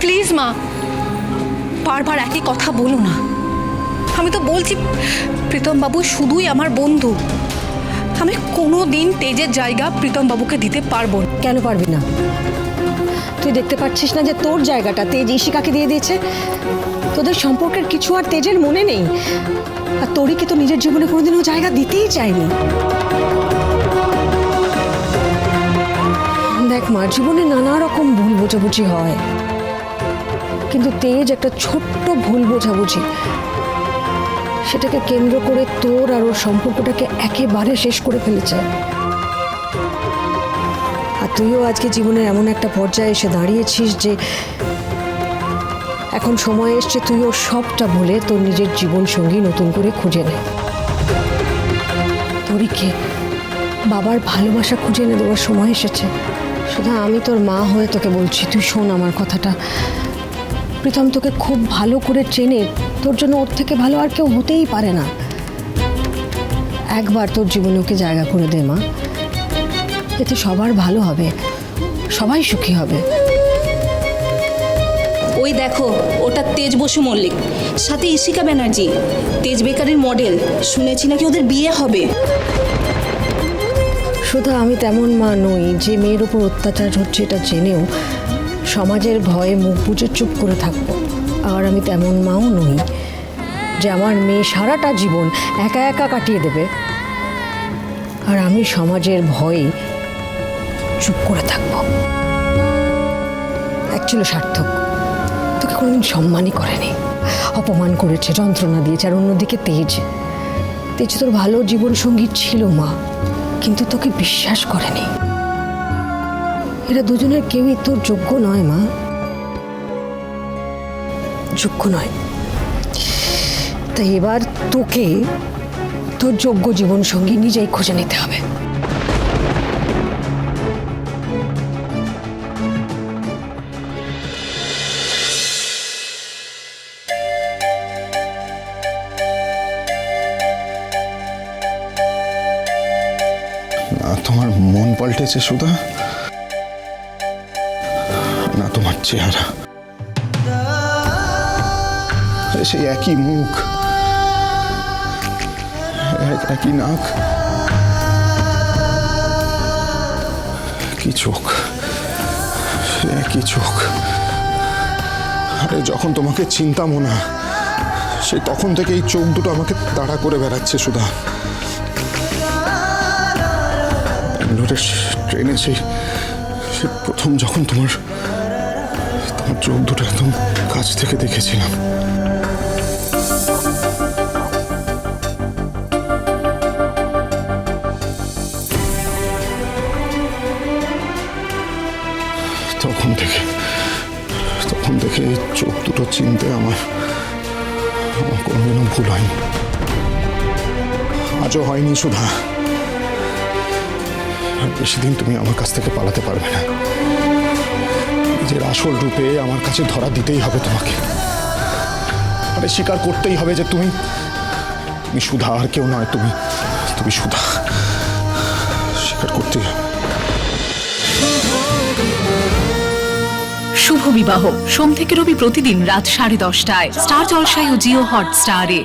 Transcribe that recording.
Please মা। বারবার একই কথা বলো না। আমি তো বলছি প্রীতম বাবু শুধুই আমার বন্ধু। আমি কোনো দিন তেজের জায়গা প্রীতম বাবুকে দিতে পারব কেন পারবি না? তুই দেখতে পাচ্ছিস না যে তোর জায়গাটা তেজ ঈশিকাকে দিয়ে দিয়েছে? তোদের সম্পর্কের কিছু আর তেজের মনে নেই। আর তোরই তো নিজের জীবনে কোনোদিনও জায়গা দিতেই চায়নি? দেখ মা, জীবনে নানা রকম ভুল বোঝাবুঝি হয়। কিন্তু তেজ একটা ছোট্ট ভুল বোঝাবুঝি। সেটাকে কেন্দ্র করে তোর আর ওর সম্পর্কটাকে একেবারে শেষ করে ফেলেছে। আর তুইও আজকে জীবনের এমন একটা পর্যায়ে এসে দাঁড়িয়েছিস যে এখন সময় এসছে তুই ওর সবটা বলে তোর নিজের জীবন সঙ্গী নতুন করে খুঁজে নে। তোরই বাবার ভালোবাসা খুঁজে এনে দেওয়ার সময় এসেছে। শুধু আমি তোর মা হয়ে তোকে বলছি, তুই শোন আমার কথাটা। প্রীতম তোকে খুব ভালো করে চেনে তোর জন্য ওর থেকে ভালো আর কেউ হতেই পারে না। একবার তোর জীবনে ওকে জায়গা করে দে মা। এতে সবার ভালো হবে সবাই সুখী হবে। ওই দেখো ওটা তেজ বসু মল্লিক। সাথে ইশিকা ব্যানার্জি তেজ বেকারির মডেল। শুনেছি নাকি ওদের বিয়ে হবে। শুধু আমি তেমন মা নই যে মেয়ের উপর অত্যাচার হচ্ছে এটা জেনেও সমাজের ভয়ে মুখ বুজে চুপ করে থাকব। আর আমি তেমন মাও নই যে আমার মেয়ে সারাটা জীবন একা একা কাটিয়ে দেবে। আর আমি সমাজের ভয়ে চুপ করে থাকব। অ্যাকচুয়ালি সার্থক, তোকে কোনোদিন সম্মানই করেনি। অপমান করেছে, যন্ত্রণা দিয়েছে, আর অন্যদিকে তেজ। তেজ তোর ভালো জীবন সঙ্গী ছিল মা, কিন্তু তোকে বিশ্বাস করেনি। এরা দুজনের কেউই তোর যোগ্য নয়, মা। যোগ্য নয়। তাই এবার তোকে তোর যোগ্য জীবন সঙ্গী নিজেই খুঁজে নিতে হবে। তোমার মন পাল্টেছে, সুধা। চেহারা। সেই একই মুখ। একই নাক। কি চোখ। একই চোখ। আরে যখন তোমাকে চিন্তামো না, সে তখন থেকে এই চোখ দুটো আমাকে তাড়া করে বেড়াচ্ছে, সুধা। ট্রেনে সেই প্রথম যখন তোমার চোখ দুটো একদম কাছ থেকে দেখেছিলাম। তখন থেকে তখন থেকে চোখ দুটো চিনতে আমার আমার কোনোদিনও ভুল হয়নি। আজও হয়নি সুধা। বেশি দিন তুমি আমার কাছ থেকে পালাতে পারবে না। নিজের আসল রূপে আমার কাছে ধরা দিতেই হবে তোমাকে। আরে স্বীকার করতেই হবে যে তুমি তুমি সুধা আর কেউ নয় তুমি তুমি সুধা। স্বীকার করতেই হবে। শুভ বিবাহ। সোম থেকে রবি প্রতিদিন রাত সাড়ে দশটায়। স্টার জলসায় ও জিও হট স্টারে